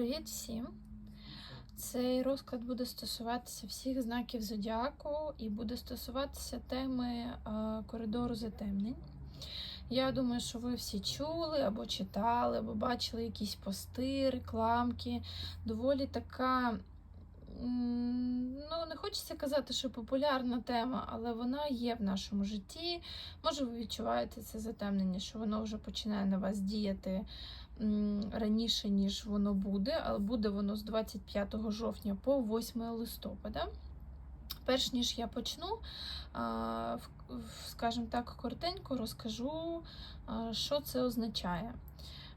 Привіт всім! Цей розклад буде стосуватися всіх знаків зодіаку і буде стосуватися теми е, коридору затемнень. Я думаю, що ви всі чули або читали, або бачили якісь пости, рекламки. Доволі така, ну не хочеться казати, що популярна тема, але вона є в нашому житті. Може, ви відчуваєте це затемнення, що воно вже починає на вас діяти раніше, ніж воно буде, але буде воно з 25 жовтня по 8 листопада. Перш ніж я почну, скажімо так, коротенько розкажу, що це означає.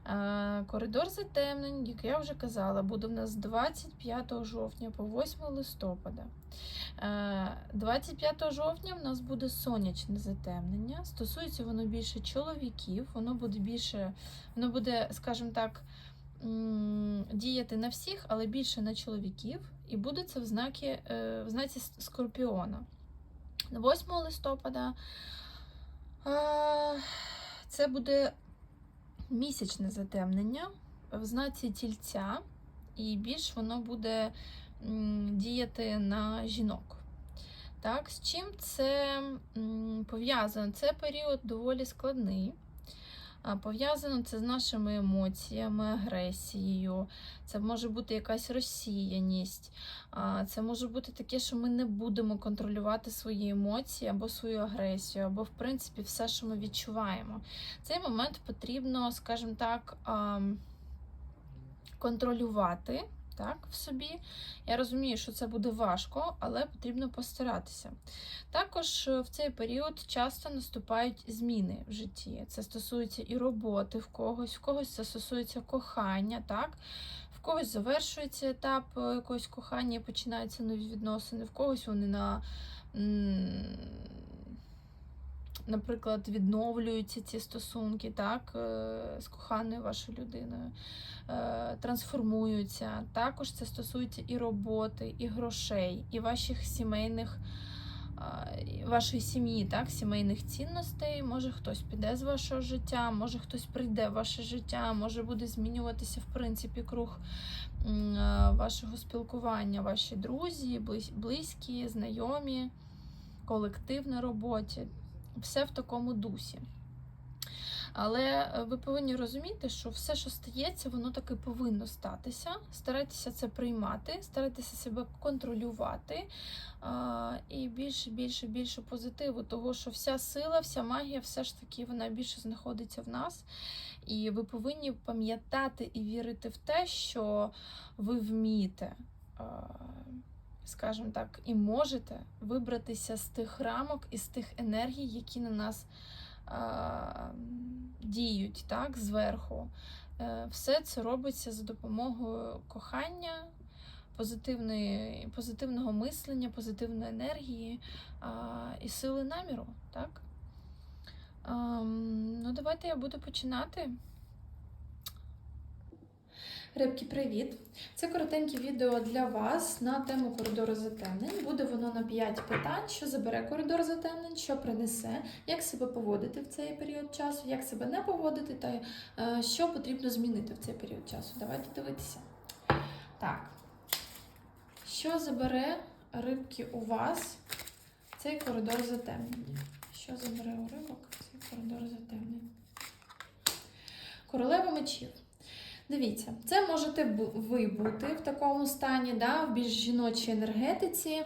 Е, Коридор затемнень, як я вже казала, буде в нас 25 жовтня по 8 листопада. Е, 25 жовтня в нас буде сонячне затемнення. Стосується воно більше чоловіків, воно буде більше, воно буде, скажімо так, діяти на всіх, але більше на чоловіків. І буде це в знакі, е, в знаці Скорпіона. 8 листопада е, це буде місячне затемнення в знаці тільця, і більш воно буде діяти на жінок. Так, з чим це пов'язано? Це період доволі складний. Пов'язано це з нашими емоціями, агресією. Це може бути якась розсіяність. Це може бути таке, що ми не будемо контролювати свої емоції або свою агресію, або, в принципі, все, що ми відчуваємо. Цей момент потрібно, скажімо так, контролювати так, в собі. Я розумію, що це буде важко, але потрібно постаратися. Також е, в цей період часто наступають зміни в житті. Це стосується і роботи в когось, в когось це стосується кохання, так? В когось завершується етап е, якогось кохання починаються нові відносини, в когось вони на. Наприклад, відновлюються ці стосунки так, е, з коханою вашою людиною, е, трансформуються. Також це стосується і роботи, і грошей, і ваших сімейних, вашої сім'ї, так, сімейних цінностей. Може хтось піде з вашого життя, може хтось прийде в ваше життя, може буде змінюватися в принципі круг е, вашого спілкування, ваші друзі, близькі, знайомі, колектив на роботі. Все в такому дусі. Але е, ви повинні розуміти, що все, що стається, воно таки повинно статися. Старайтеся це приймати, старайтеся себе контролювати. І більше, більше, більше позитиву, того, що вся сила, вся магія, все ж таки вона більше знаходиться в нас. І ви повинні пам'ятати і вірити в те, що ви вмієте. А, Скажімо так, і можете вибратися з тих рамок і з тих енергій, які на нас а, діють так, зверху. Е, Все це робиться за допомогою кохання, позитивного мислення, позитивної енергії а, і сили наміру. Так? Ем, ну, давайте я буду починати. Рибки, привіт! Це коротеньке відео для вас на тему коридору затемнень. Буде воно на 5 питань, що забере коридор затемнень, що принесе, як себе поводити в цей період часу, як себе не поводити, та е, що потрібно змінити в цей період часу. Давайте дивитися. Так. Що забере рибки у вас цей коридор затемнення? Що забере у рибок цей коридор затемнення? Королева мечів. Дивіться, це можете ви бути в такому стані, да, в більш жіночій енергетиці,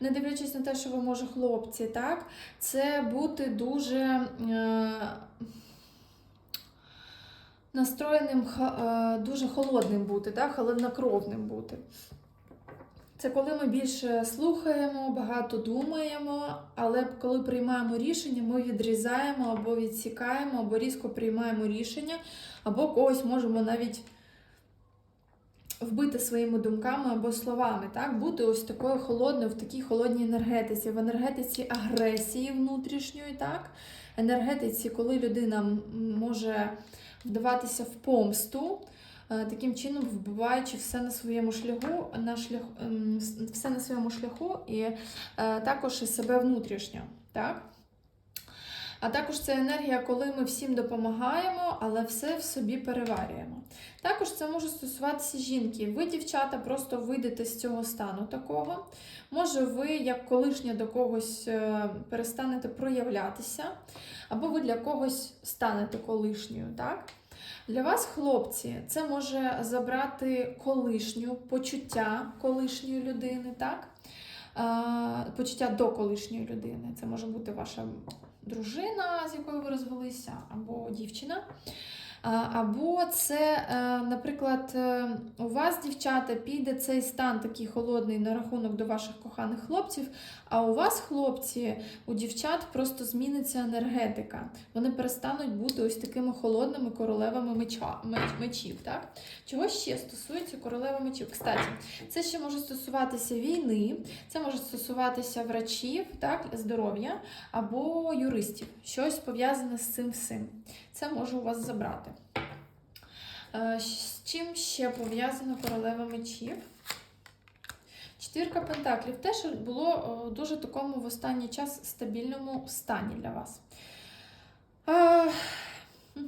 не дивлячись на те, що ви може хлопці, так, це бути дуже е, настроєним, е, дуже холодним бути, да, холоднокровним бути. Це коли ми більше слухаємо, багато думаємо, але коли приймаємо рішення, ми відрізаємо або відсікаємо, або різко приймаємо рішення, або когось можемо навіть вбити своїми думками або словами. Так? Бути ось такою холодною, в такій холодній енергетиці, в енергетиці агресії внутрішньої, так? енергетиці, коли людина може вдаватися в помсту. Е, Таким чином, вбиваючи все на своєму шляху, на шлях, ем, все на своєму шляху і е, також себе внутрішньо. Так? А також це енергія, коли ми всім допомагаємо, але все в собі переварюємо. Також це може стосуватися жінки. Ви, дівчата, просто вийдете з цього стану такого. Може, ви, як колишня до когось, е, перестанете проявлятися, або ви для когось станете колишньою. так? Для вас, хлопці, це може забрати колишню почуття колишньої людини, так? Почуття до колишньої людини. Це може бути ваша дружина, з якою ви розвелися, або дівчина. Або це, е, наприклад, е, у вас, дівчата, піде цей стан такий холодний на рахунок до ваших коханих хлопців, а у вас, хлопці, у дівчат просто зміниться енергетика. Вони перестануть бути ось такими холодними королевами меча, меч- мечів. Так? Чого ще стосується королева мечів? Кстати, це ще може стосуватися війни, це може стосуватися врачів, так, здоров'я або юристів. Щось пов'язане з цим всім. Це може у вас забрати. Е, З чим ще пов'язана королева мечів? Четвірка пентаклів теж було е, дуже такому в останній час стабільному стані для вас. Е,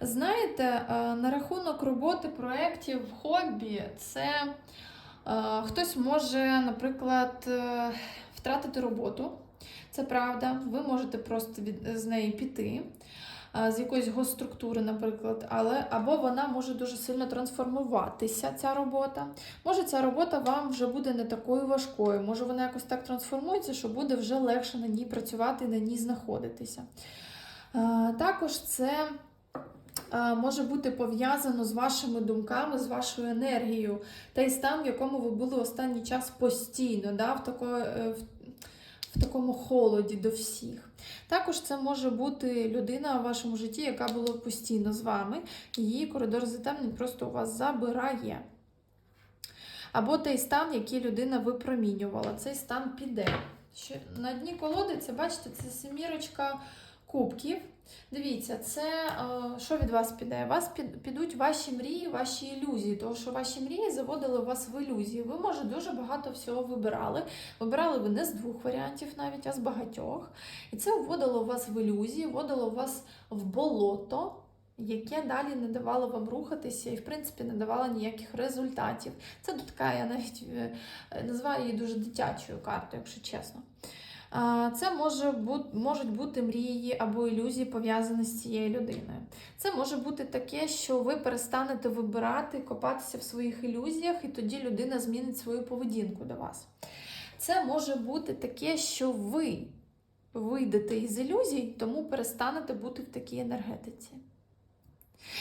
Знаєте, е, на рахунок роботи, проєктів, хобі, це хтось може, наприклад, втратити роботу. Це правда, ви можете просто від, з неї піти, з якоїсь госструктури, наприклад, але або вона може дуже сильно трансформуватися, ця робота. Може, ця робота вам вже буде не такою важкою, може вона якось так трансформується, що буде вже легше на ній працювати і на ній знаходитися. Також це. Може бути пов'язано з вашими думками, з вашою енергією, той стан, в якому ви були останній час постійно, да, в, тако, е, в в такому холоді до всіх. Також це може бути людина у вашому житті, яка була постійно з вами, її коридор затемнень просто у вас забирає. Або той стан, який людина випромінювала, цей стан піде. На дні колоди, це бачите, це сімірочка кубків. Дивіться, це е, що від вас піде? Вас під, підуть ваші мрії, ваші ілюзії, тому що ваші мрії заводили вас в ілюзії. Ви, може, дуже багато всього вибирали. Вибирали ви не з двох варіантів навіть, а з багатьох. І це вводило вас в ілюзії, вводило вас в болото, яке далі не давало вам рухатися і, в принципі, не давало ніяких результатів. Це така, я навіть е, називаю її дуже дитячою картою, якщо чесно. Це може бути, можуть бути мрії або ілюзії пов'язані з цією людиною. Це може бути таке, що ви перестанете вибирати, копатися в своїх ілюзіях, і тоді людина змінить свою поведінку до вас. Це може бути таке, що ви вийдете із ілюзій, тому перестанете бути в такій енергетиці.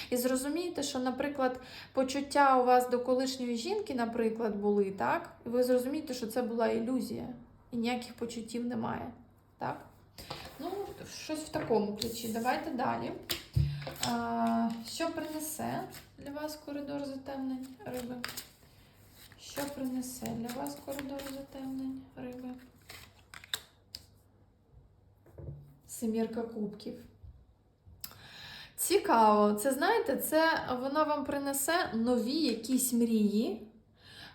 І зрозумієте, що, наприклад, почуття у вас до колишньої жінки, наприклад, були, так? І ви зрозумієте, що це була ілюзія і ніяких почуттів немає. Так? Ну, щось в такому ключі. Давайте далі. А, що принесе для вас коридор затемнень риби? Що принесе для вас коридор затемнень риби? Семірка кубків. Цікаво. Це знаєте, це вона вам принесе нові якісь мрії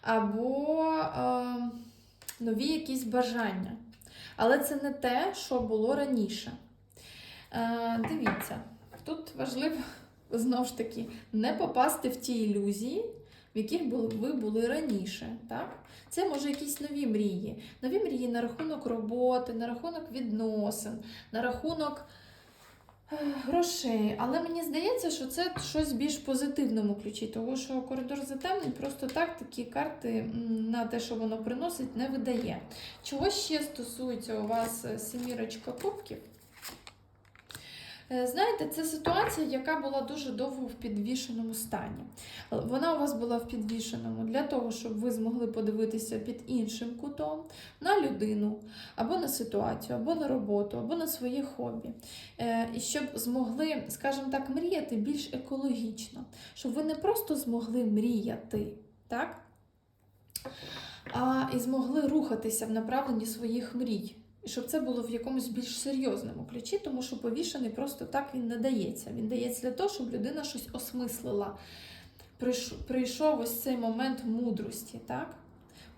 або. Е, нові якісь бажання. Але це не те, що було раніше. Е, Дивіться, тут важливо, знову ж таки, не попасти в ті ілюзії, в яких ви були раніше. Так? Це може якісь нові мрії. Нові мрії на рахунок роботи, на рахунок відносин, на рахунок грошей. Але мені здається, що це щось більш позитивному ключі, тому що коридор затемний, просто так такі карти на те, що воно приносить, не видає. Чого ще стосується у вас сімірочка кубків? Е, Знаєте, це ситуація, яка була дуже довго в підвішеному стані. Вона у вас була в підвішеному для того, щоб ви змогли подивитися під іншим кутом на людину, або на ситуацію, або на роботу, або на своє хобі. Е, І щоб змогли, скажімо так, мріяти більш екологічно, щоб ви не просто змогли мріяти, так? а і змогли рухатися в направленні своїх мрій. І щоб це було в якомусь більш серйозному ключі, тому що повішений просто так він не дається. Він дається для того, щоб людина щось осмислила. Прийшов ось цей момент мудрості. Так?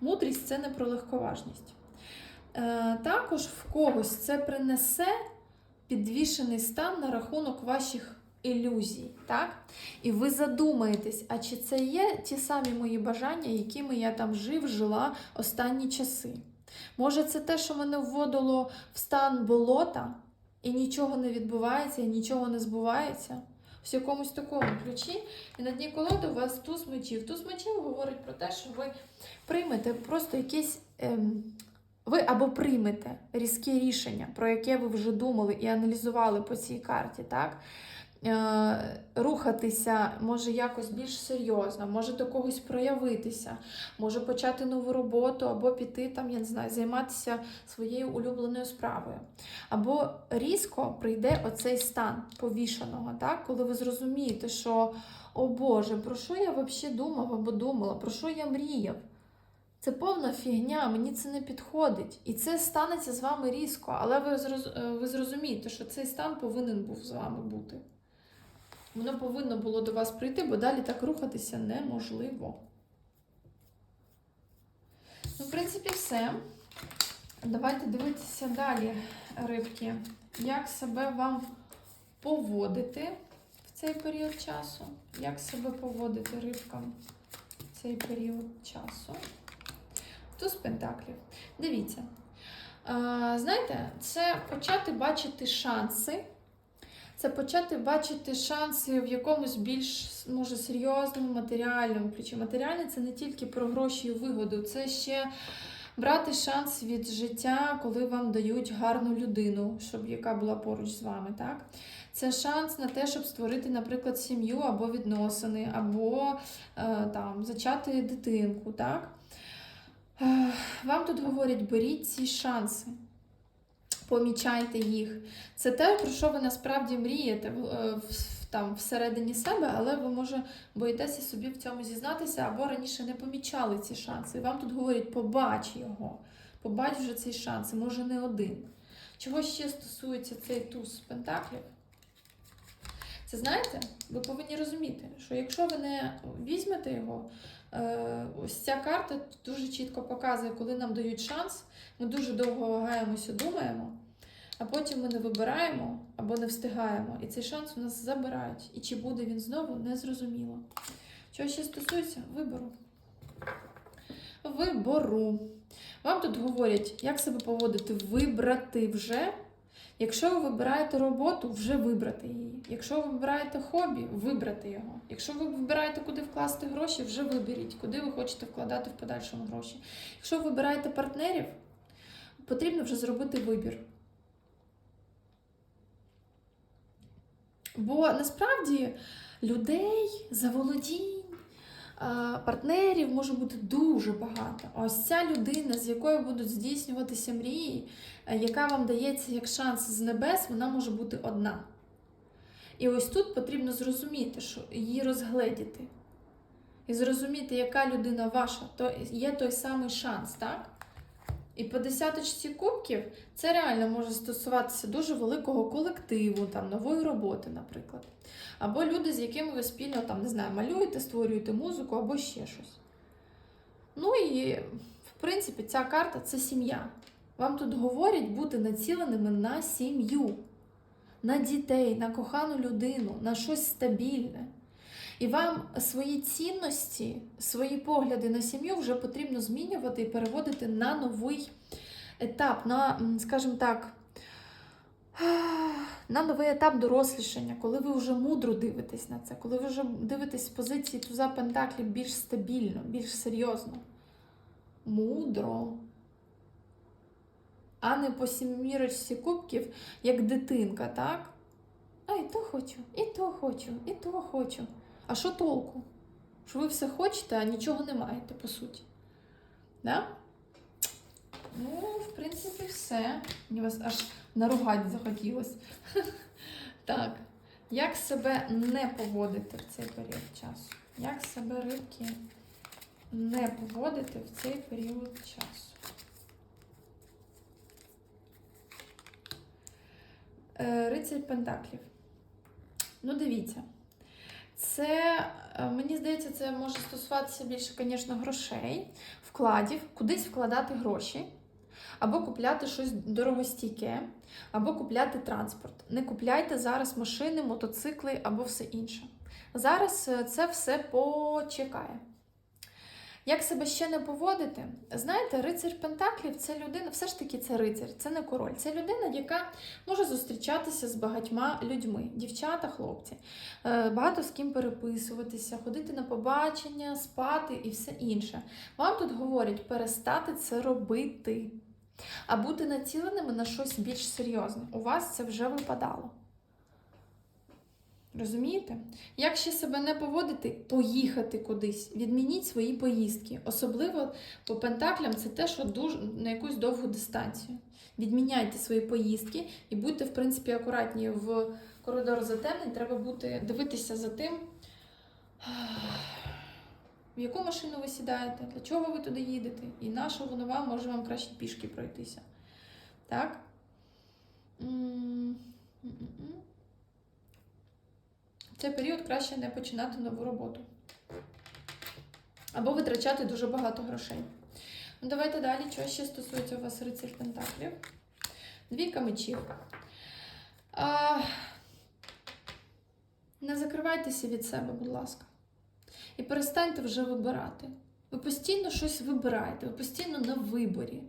Мудрість це не про легковажність. Е, також в когось це принесе підвішений стан на рахунок ваших ілюзій. Так? І ви задумаєтесь, а чи це є ті самі мої бажання, якими я там жив, жила останні часи? Може, це те, що мене вводило в стан болота, і нічого не відбувається, і нічого не збувається? В якомусь такому ключі. І на дні колоди у вас туз мечів. Туз мечів говорить про те, що ви приймете просто якесь. Ем, ви або приймете різке рішення, про яке ви вже думали і аналізували по цій карті, так? Е, рухатися може якось більш серйозно, може до когось проявитися, може почати нову роботу, або піти там, я не знаю, займатися своєю улюбленою справою. Або різко прийде оцей стан повішаного, так? коли ви зрозумієте, що о Боже, про що я взагалі думав або думала, про що я мріяв? Це повна фігня, мені це не підходить. І це станеться з вами різко, але ви, зроз... ви зрозумієте, що цей стан повинен був з вами бути. Воно повинно було до вас прийти, бо далі так рухатися неможливо. Ну, в принципі, все. Давайте дивитися далі, рибки, як себе вам поводити в цей період часу. Як себе поводити рибкам в цей період часу. Туз пентаклів. Дивіться. Знаєте, це почати бачити шанси. Це почати бачити шанси в якомусь більш може серйозному матеріальному ключі. Матеріальне це не тільки про гроші і вигоду, це ще брати шанс від життя, коли вам дають гарну людину, щоб яка була поруч з вами. так? Це шанс на те, щоб створити, наприклад, сім'ю або відносини, або е, там, зачати дитинку. так? Е, Вам тут говорять, беріть ці шанси, помічайте їх. Це те, про що ви насправді мрієте е, там, всередині себе, але ви, може, боїтеся собі в цьому зізнатися, або раніше не помічали ці шанси. І вам тут говорять, побач його, побач вже цей шанс, може не один. Чого ще стосується цей туз пентаклів? Це знаєте, ви повинні розуміти, що якщо ви не візьмете його, е, ось ця карта дуже чітко показує, коли нам дають шанс, ми дуже довго вагаємося, думаємо, а потім ми не вибираємо або не встигаємо. І цей шанс у нас забирають. І чи буде він знову, не зрозуміло. Що ще стосується вибору. Вибору. Вам тут говорять, як себе поводити, вибрати вже. Якщо ви вибираєте роботу, вже вибрати її. Якщо ви вибираєте хобі, вибрати його. Якщо ви вибираєте, куди вкласти гроші, вже виберіть, куди ви хочете вкладати в подальшому гроші. Якщо ви вибираєте партнерів, потрібно вже зробити вибір. Бо насправді людей заволодінь, партнерів може бути дуже багато. Ось ця людина, з якою будуть здійснюватися мрії, е, яка вам дається як шанс з небес, вона може бути одна. І ось тут потрібно зрозуміти, що її розгледіти. І зрозуміти, яка людина ваша, то є той самий шанс, так? І по десяточці кубків це реально може стосуватися дуже великого колективу, там, нової роботи, наприклад. Або люди, з якими ви спільно там, не знаю, малюєте, створюєте музику або ще щось. Ну і, в принципі, ця карта це сім'я. Вам тут говорять бути націленими на сім'ю, на дітей, на кохану людину, на щось стабільне. І вам свої цінності, свої погляди на сім'ю вже потрібно змінювати і переводити на новий етап, на, скажімо так, на новий етап дорослішання, коли ви вже мудро дивитесь на це, коли ви вже дивитесь з позиції туза Пентаклів більш стабільно, більш серйозно. Мудро. А не по сімірочці кубків, як дитинка, так? А і то хочу, і то хочу, і то хочу. А що толку? Що ви все хочете, а нічого не маєте, по суті. Да? Ну, в принципі, все. Мені вас аж наругати захотілося. Так. Як себе не поводити в цей період часу? Як себе рибки не поводити в цей період часу? Е, Рицарь Пентаклів. Ну, дивіться. Це, е, мені здається, це може стосуватися більше, звісно, грошей, вкладів, кудись вкладати гроші. або купляти щось дорогостійке, або купляти транспорт. Не купляйте зараз машини, мотоцикли або все інше. Зараз е, це все почекає. Як себе ще не поводити? Знаєте, рицар Пентаклів це людина, все ж таки це рицар, це не король. Це людина, яка може зустрічатися з багатьма людьми, дівчата, хлопці, Е, багато з ким переписуватися, ходити на побачення, спати і все інше. Вам тут говорять перестати це робити, а бути націленими на щось більш серйозне. У вас це вже випадало. Розумієте? Як ще себе не поводити, поїхати кудись, відмініть свої поїздки. Особливо по пентаклям це те, що дуже на якусь довгу дистанцію. Відміняйте свої поїздки і будьте, в принципі, акуратні в коридор затемнень. Треба бути дивитися за тим, в яку машину ви сідаєте, для чого ви туди їдете, і на що воно вам може вам краще пішки пройтися. Так? М, м-м-м. В цей період краще не починати нову роботу. Або витрачати дуже багато грошей. Ну, давайте далі. Що ще стосується у вас рицарь Пентаклів? Двійка мечів. А, не закривайтеся від себе, будь ласка. І перестаньте вже вибирати. Ви постійно щось вибираєте, ви постійно на виборі.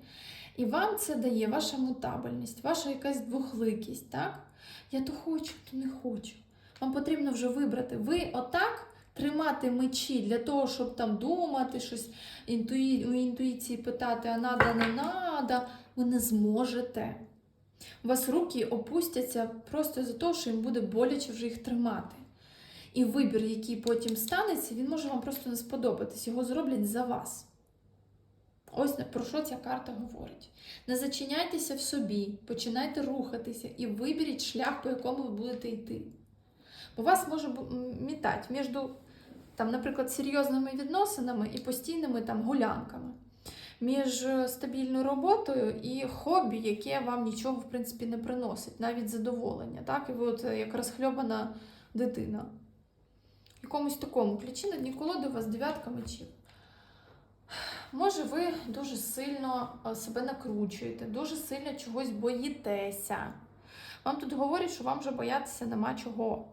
І вам це дає ваша мутабельність, ваша якась двохликість, так? Я то хочу, то не хочу. Вам потрібно вже вибрати. Ви отак тримати мечі для того, щоб там думати, щось інтуї... у інтуїції питати, а надо, не надо, ви не зможете. У вас руки опустяться просто за того, що їм буде боляче вже їх тримати. І вибір, який потім станеться, він може вам просто не сподобатись. Його зроблять за вас. Ось про що ця карта говорить. Не зачиняйтеся в собі, починайте рухатися і виберіть шлях, по якому ви будете йти. Бо вас може мітати між, там, наприклад, серйозними відносинами і постійними там, гулянками, між стабільною роботою і хобі, яке вам нічого в принципі не приносить, навіть задоволення. Так? І ви от як розхльобана дитина. Якомусь такому ключі на дні колоди у вас дев'ятка мечів. Може, ви дуже сильно себе накручуєте, дуже сильно чогось боїтеся. Вам тут говорять, що вам вже боятися нема чого.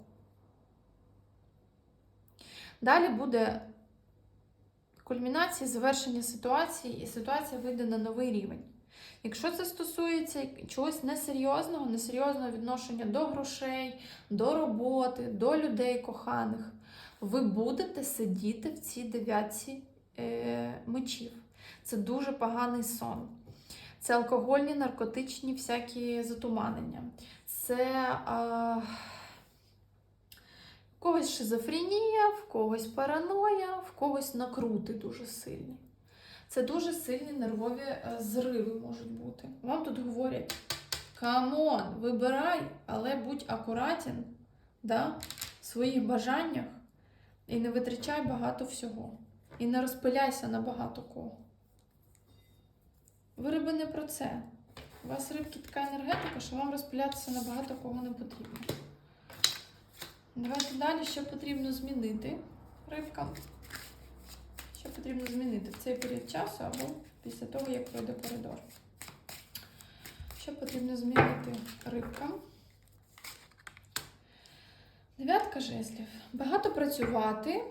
Далі буде кульмінація, завершення ситуації, і ситуація вийде на новий рівень. Якщо це стосується чогось несерйозного, несерйозного відношення до грошей, до роботи, до людей коханих, ви будете сидіти в цій дев'ятці е, мечів. Це дуже поганий сон. Це алкогольні, наркотичні всякі затуманення. Це. А... В когось шизофренія, в когось параноя, в когось накрути дуже сильні. Це дуже сильні нервові е, зриви можуть бути. Вам тут говорять: камон, вибирай, але будь акуратен да, в своїх бажаннях і не витрачай багато всього. І не розпиляйся на багато кого. Ви риби не про це. У вас рибки така енергетика, що вам розпилятися на багато кого не потрібно. Давайте далі, що потрібно змінити рибкам. Що потрібно змінити в цей період часу або після того, як пройде коридор. Що потрібно змінити рибкам? Дев'ятка жезлів. Багато працювати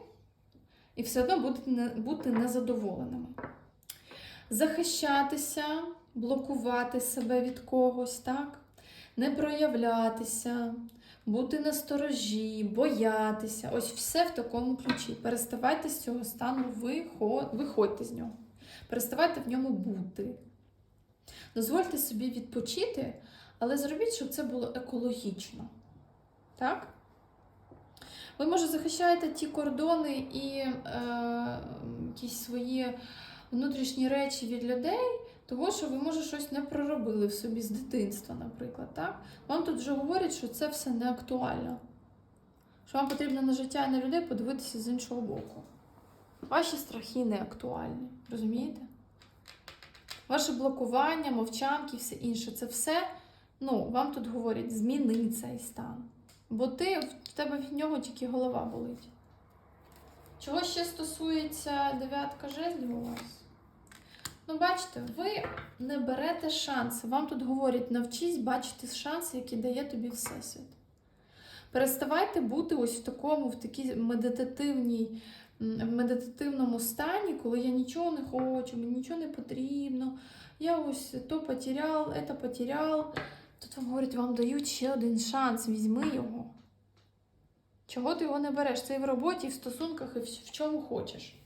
і все одно бути незадоволеними. Захищатися, блокувати себе від когось, так? Не проявлятися, бути насторожі, боятися. Ось все в такому ключі. Переставайте з цього стану, виходьте з нього. Переставайте в ньому бути. Дозвольте собі відпочити, але зробіть, щоб це було екологічно. Так? Ви, може, захищаєте ті кордони і е, якісь свої внутрішні речі від людей, того, що ви, може, щось не проробили в собі з дитинства, наприклад. так? Вам тут вже говорять, що це все не актуально. Що вам потрібно на життя і на людей подивитися з іншого боку. Ваші страхи не актуальні, розумієте? Ваше блокування, мовчанки, все інше це все, ну, вам тут говорять, зміни цей стан. Бо ти, в тебе від нього тільки голова болить. Чого ще стосується дев'ятка жезлів у вас? Ну, бачите, ви не берете шанси. Вам тут говорять, навчись бачити шанси, які дає тобі Всесвіт. Переставайте бути ось в такому, в такій медитативній, в медитативному стані, коли я нічого не хочу, мені нічого не потрібно. Я ось то потеряв, це потеряв. Тут вам говорять, вам дають ще один шанс, візьми його. Чого ти його не береш? Це і в роботі, і в стосунках, і в чому хочеш.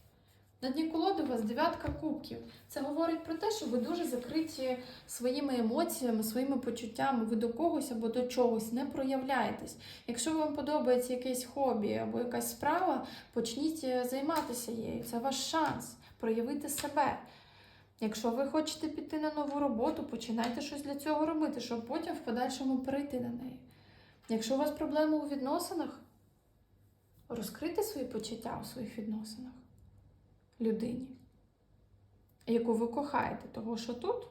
На дні колоди у вас дев'ятка кубків. Це говорить про те, що ви дуже закриті своїми емоціями, своїми почуттями. Ви до когось або до чогось не проявляєтесь. Якщо вам подобається якесь хобі або якась справа, почніть е, займатися її. Це ваш шанс проявити себе. Якщо ви хочете піти на нову роботу, починайте щось для цього робити, щоб потім в подальшому перейти на неї. Якщо у вас проблеми у відносинах, розкрийте свої почуття у своїх відносинах людині, яку ви кохаєте, того що тут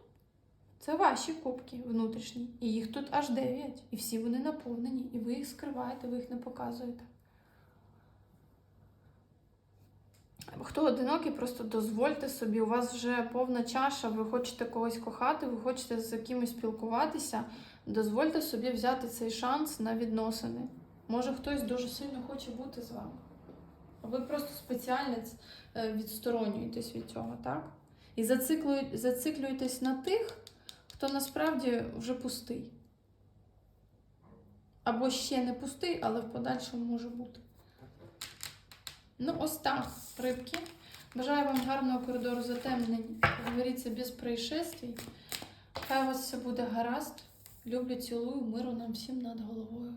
це ваші кубки внутрішні, і їх тут аж 9, і всі вони наповнені, і ви їх скриваєте, ви їх не показуєте. Хто одинокий, просто дозвольте собі, у вас вже повна чаша, ви хочете когось кохати, ви хочете з кимось спілкуватися, дозвольте собі взяти цей шанс на відносини. Може, хтось дуже сильно хоче бути з вами. Ви просто спеціально е, відсторонюєтесь від цього, так? І зациклює- зациклюєтесь на тих, хто насправді вже пустий. Або ще не пустий, але в подальшому може бути. Ну, ось так, рибки. Бажаю вам гарного коридору затемнень. Говоріться без происшествий. Хай у вас все буде гаразд. Люблю, цілую, миру нам всім над головою.